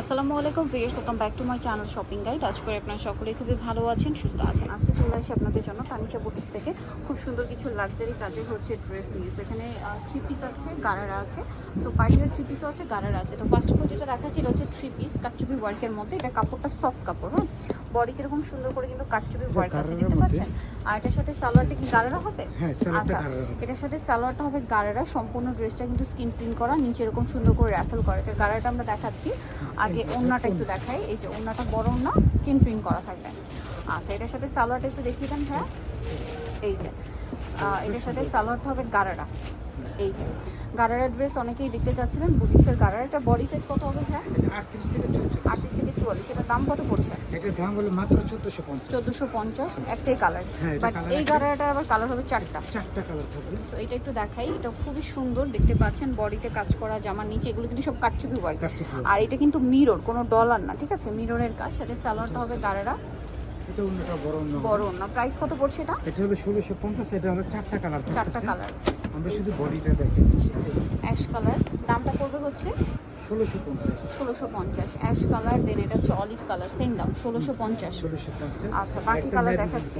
আসসালামু আলাইকুম viewers welcome back to my channel shopping guide আজ করে আপনারা সকলেই খুবই ভালো আছেন সুস্থ আছেন। আজকে চলে আসি আপনাদের জন্য তানিশা বুটিক্স থেকে। খুব সুন্দর কিছু লাক্সারি কাজের হচ্ছে ড্রেস নিয়ে। এখানে থ্রি পিস আছে গারারা আছে। সো পার্টির থ্রি পিসও আছে গারারা আছে। তো ফার্স্ট অফ অল যেটা দেখাচ্ছি এটা হচ্ছে থ্রি পিস কাটচুপি ওয়ার্কের মধ্যে। এটা কাপড়টা সফট কাপড় হ্যাঁ? বডি কীরকম সুন্দর করে কিন্তু কাটচুপি ওয়ার্ক আছে দেখতে পাচ্ছেন? আর এটার সাথে সালোয়ারটা কি গারারা হবে? হ্যাঁ, আচ্ছা এটার সাথে সালোয়ারটা হবে গারারা। সম্পূর্ণ ড্রেসটা কিন্তু স্কিন প্রিন্ট করা নিচে এরকম সুন্দর করে র্যাফেল করা। এটা গারাটা আমরা দেখাচ্ছি। আগে ওনাটা ওন্নাটা একটু দেখাই। এই যে ওন্নাটা বড় ওন্না স্কিন প্রিন্ট করা থাকবে। আচ্ছা এটার সাথে সালোয়ারটা একটু দেখিয়ে দেন হ্যাঁ এই যে এটার সাথে সালোয়ারটা হবে গারারা। এই যে গারারা ড্রেস অনেকেই দেখতে চাচ্ছিলেন বুটিক্সের গারারাটা বডি সাইজ কত হবে হ্যাঁ আটত্রিশ থেকে আটত্রিশ থেকে চুয়াল্লিশ এটার দাম কত পড়ছে? এটার দাম হলো মাত্র চোদ্দশো পঞ্চাশ। চোদ্দোশো পঞ্চাশ একটাই কালার হ্যাঁ, বাট এই। গারারাটার আবার কালার হবে চারটা। চারটা কালার থাকবে। সো এটা একটু দেখাই এটা খুবই সুন্দর দেখতে পাচ্ছেন বডিতে কাজ করা জামার নিচে এগুলো কিন্তু সব কাটচুপি ওয়ার্ক আর এটা কিন্তু মিরর কোনো ডলার না ঠিক আছে? মিররের কাজ সাথে সালোয়ারটা হবে গারেরা। এটা অন্যটা বড় অন্য বড় না প্রাইস কত পড়ছে এটা? এটা হলো ষোলোশো পঞ্চাশ এটা হলো চারটা কালার চারটা কালার আমরা শুধু বডিটা দেখে অ্যাশ কালার দামটা পড়বে হচ্ছে? ষোলোশো পঞ্চাশ। ষোলোশো পঞ্চাশ। অ্যাশ কালার দেন এটা হচ্ছে অলিভ কালার সেম দাম ষোলোশো পঞ্চাশ। ষোলোশো পঞ্চাশ। আচ্ছা, বাকি matte দেখাচ্ছি।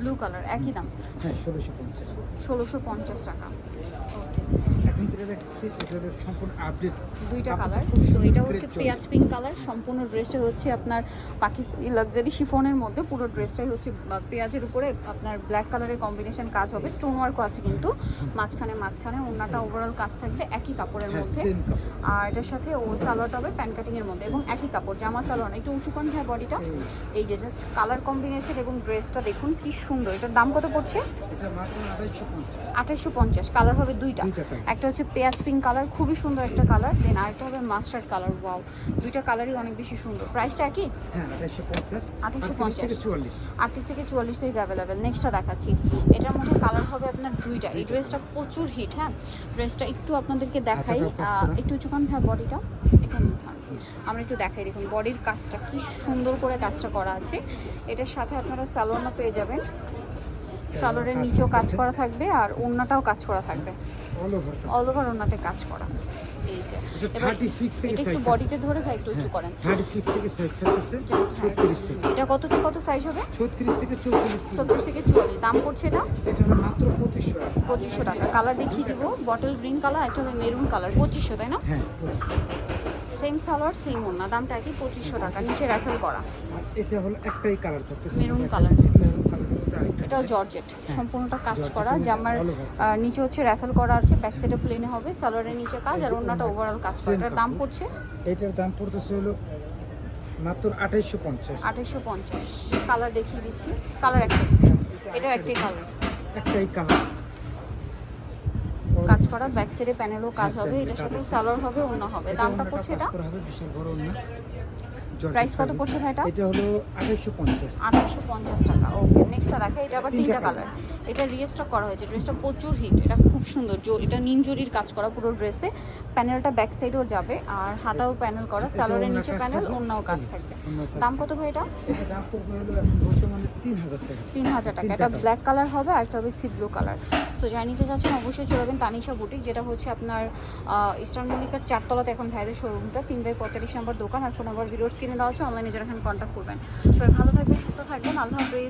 ব্লু কালার একই দাম? হ্যাঁ ষোলোশো পঞ্চাশ। ষোলোশো পঞ্চাশ টাকা। ওকে যেটা দেখাচ্ছি এটা সম্পূর্ণ আপডেট দুইটা কালার তো এটা হচ্ছে পেঁয়াজ পিঙ্ক কালার সম্পূর্ণ ড্রেসটা হচ্ছে আপনার পাকিস্তানি লাক্সারি শিফনের মধ্যে। পুরো ড্রেসটাই হচ্ছে পেঁয়াজের উপরে আপনার ব্ল্যাক কালারের কম্বিনেশন কাজ হবে। স্টোন ওয়ার্কও আছে কিন্তু। মাঝখানে মাঝখানে ওনাটা ওভারঅল কাজ থাকবে একই কাপড়ের হ্যাঁ মধ্যে। আর এটার সাথে ও সালোয়ারটা হবে প্যান কাটিং এর মধ্যে এবং একই কাপড় জামা সালোয়ার। একটু উঁচু করেন হ্যাঁ বডিটা এই। যে জাস্ট কালার কম্বিনেশন এবং ড্রেসটা দেখুন কি সুন্দর। এটার দাম কত পড়ছে? আড়াইশো পঞ্চাশ। কালার হবে দুইটা। একটা হচ্ছে পেঁয়াজ পিঙ্ক কালার খুবই সুন্দর একটা কালার দেন আরেকটা হবে মাস্টার্ড কালার ওয়াও দুইটা কালারই অনেক বেশি সুন্দর। প্রাইসটা একই হ্যাঁ আড়াইশো পঞ্চাশ। 2850 থেকে চুয়াল্লিশ। আটত্রিশ থেকে চুয়াল্লিশ সাইজ অ্যাভেলেবেল নেক্সটটা দেখাচ্ছি। এটার মধ্যে কালার হবে আপনার দুইটা। এই ড্রেসটা প্রচুর হিট হ্যাঁ? ড্রেসটা একটু আপনাদেরকে দেখাই। একটু উঁচুকান হ্যাঁ বডিটা এখানে। আমরা একটু দেখাই দেখুন বডির কাজটা কি সুন্দর করে কাজটা করা আছে। এটার সাথে আপনারা সালোয়ারও পেয়ে যাবেন। সালোয়ারের নিচেও কাজ করা থাকবে আর ওড়নাটাও কাজ করা থাকবে। অল ওভার ওনাতে কাজ করা। এই যে এবার 36 এটা একটু বডিতে ধরে ভাই একটু উঁচু করেন। থেকে সাইজ থাকতেছে। ছত্রিশ থেকে। এটা কত থেকে কত সাইজ হবে? ছত্রিশ থেকে চৌত্রিশ ছত্রিশ থেকে চুয়াল্লিশ। দাম পড়ছে এটা? এটা মাত্র পঁচিশশো টাকা। কালার দেখিয়ে দিব। বটল গ্রিন কালার হবে মেরুন কালার তাই না? হ্যাঁ সেম সালোয়ার সেম ওনা দামটা একই পঁচিশশো টাকা। নিচে করা। এটা হলো একটাই কালার থাকতেছে। মেরুন কালার এটাও জর্জেট। সম্পূর্ণটা কাজ করা জামার নিচে হচ্ছে র্যাফেল করা আছে ব্যাক সাইডে প্লেনে হবে সালোয়ারের নিচে কাজ আর ওনাটা ওভারঅল কাজ করা। এটার দাম। পড়ছে? এটার দাম পড়তেছে হলো মাত্র আঠাইশশো পঞ্চাশ। আঠাইশশো পঞ্চাশ। কালার দেখিয়ে দিচ্ছি। কালার একটাই এটাও একটাই কালার একটাই কালার কাজ করা ব্যাক সাইডে প্যানেলও কাজ হবে হ্যাঁ, এটার সাথে সালোয়ার হবে অন্য হবে। দামটা পড়ছে এটা? হবে বিশাল বড় প্রাইস কত পড়ছে ভাইটা? এটা হলো আঠাইশশো পঞ্চাশ। আঠাশশো পঞ্চাশ টাকা। ওকে নেক্সটটা দেখা এটা আবার তিনটা কালার এটা রিস্টক করা হয়েছে। ড্রেসটা প্রচুর হিট এটা খুব সুন্দর জো এটা নিমজরির কাজ করা পুরো ড্রেসে প্যানেলটা ব্যাক সাইডেও যাবে। আর হাতাও প্যানেল করা সালোয়ারের নিচে প্যানেল অন্যও কাজ থাকবে। দাম কত ভাই এটা? দাম বর্তমানে তিন হাজার টাকা। তিন হাজার টাকা। এটা ব্ল্যাক কালার হবে আর একটা হবে সি ব্লু কালার সো যাই নিতে চাচ্ছেন অবশ্যই চলে তানিশা বুটিক যেটা হচ্ছে আপনার ইস্টার্ন মল্লিকার চারতলাতে এখন ভাইদের শোরুমটা তিন বাই পঁয়তাল্লিশ নম্বর দোকান আর ফোন নাম্বার ভিডিওস কিনে দেওয়া আছে অনলাইনে যারা এখানে কন্ট্যাক্ট করবেন। সবাই ভালো থাকবেন, সুস্থ থাকবেন, আল্লাহ হাফিজ।